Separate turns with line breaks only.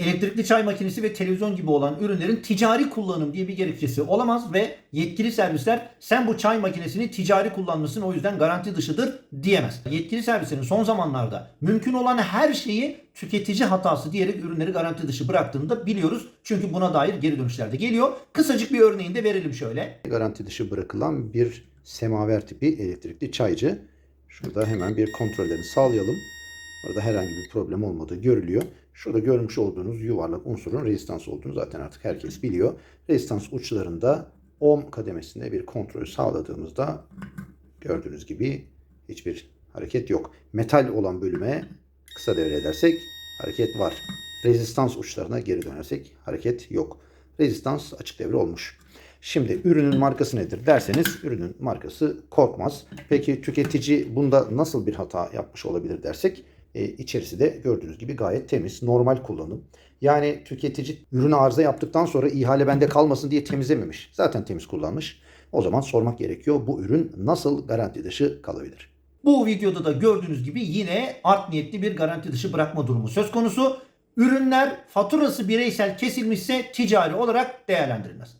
elektrikli çay makinesi ve televizyon gibi olan ürünlerin ticari kullanım diye bir gerekçesi olamaz ve yetkili servisler sen bu çay makinesini ticari kullanmışsın o yüzden garanti dışıdır diyemez. Yetkili servislerin son zamanlarda mümkün olan her şeyi tüketici hatası diyerek ürünleri garanti dışı bıraktığını da biliyoruz. Çünkü buna dair geri dönüşler de geliyor. Kısacık bir örneğini de verelim şöyle.
garanti dışı bırakılan bir semaver tipi elektrikli çaycı. Şurada hemen bir kontrollerini sağlayalım. Burada herhangi bir problem olmadığı görülüyor. Şurada görmüş olduğunuz yuvarlak unsurun rezistans olduğunu zaten artık herkes biliyor. Rezistans uçlarında ohm kademesinde bir kontrol sağladığımızda gördüğünüz gibi hiçbir hareket yok. Metal olan bölüme kısa devre edersek hareket var. Rezistans uçlarına geri dönersek hareket yok. Rezistans açık devre olmuş. Şimdi ürünün markası nedir derseniz ürünün markası Korkmaz. Peki tüketici bunda nasıl bir hata yapmış olabilir dersek e, içerisi de gördüğünüz gibi gayet temiz, normal kullanım. Yani tüketici ürünü arıza yaptıktan sonra ihale bende kalmasın diye temizlememiş. Zaten temiz kullanmış. O zaman sormak gerekiyor bu ürün nasıl garanti dışı kalabilir?
Bu videoda da gördüğünüz gibi yine art niyetli bir garanti dışı bırakma durumu söz konusu. Ürünler faturası bireysel kesilmişse ticari olarak değerlendirilmez.